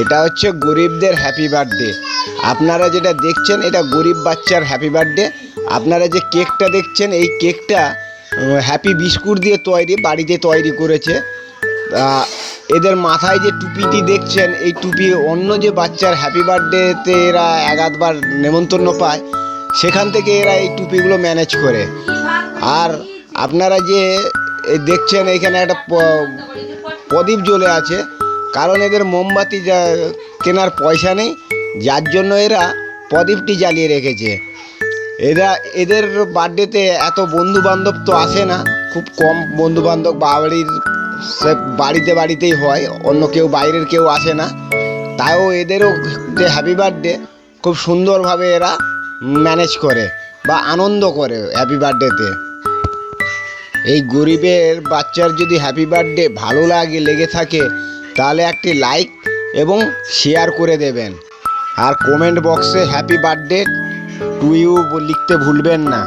এটা হচ্ছে গরিবদের হ্যাপি বার্থডে আপনারা যেটা দেখছেন, এটা গরিব বাচ্চার হ্যাপি বার্থডে আপনারা যে কেকটা দেখছেন, এই কেকটা হ্যাপি বিস্কুট দিয়ে তৈরি, বাড়িতে তৈরি করেছে। এদের মাথায় যে টুপিটি দেখছেন, এই টুপি অন্য যে বাচ্চার হ্যাপি বার্থডেতে এরা এক আধবার নেমন্তন্ন পায়, সেখান থেকে এরা এই টুপিগুলো ম্যানেজ করে। আর আপনারা যে দেখছেন, এখানে একটা প্রদীপ জ্বলে আছে। কারণ এদের মোমবাতি কেনার পয়সা নেই, যার জন্য এরা প্রদীপটি জ্বালিয়ে রেখেছে। এরা, এদের বার্থডেতে এত বন্ধু বান্ধব তো আসে না, খুব কম বন্ধু বান্ধব বাড়ির বাড়িতে বাড়িতেই হয়, অন্য কেউ বাইরের কেউ আসে না। তাও এদেরও যে হ্যাপি বার্থডে খুব সুন্দরভাবে এরা ম্যানেজ করে বা আনন্দ করে হ্যাপি বার্থডেতে এই গরিবের বাচ্চার যদি হ্যাপি বার্থডে ভালো লাগে, লেগে থাকে তাহলে একটি লাইক এবং শেয়ার করে দেবেন। আর কমেন্ট বক্সে হ্যাপি বার্থডে টু ইউ লিখতে ভুলবেন না।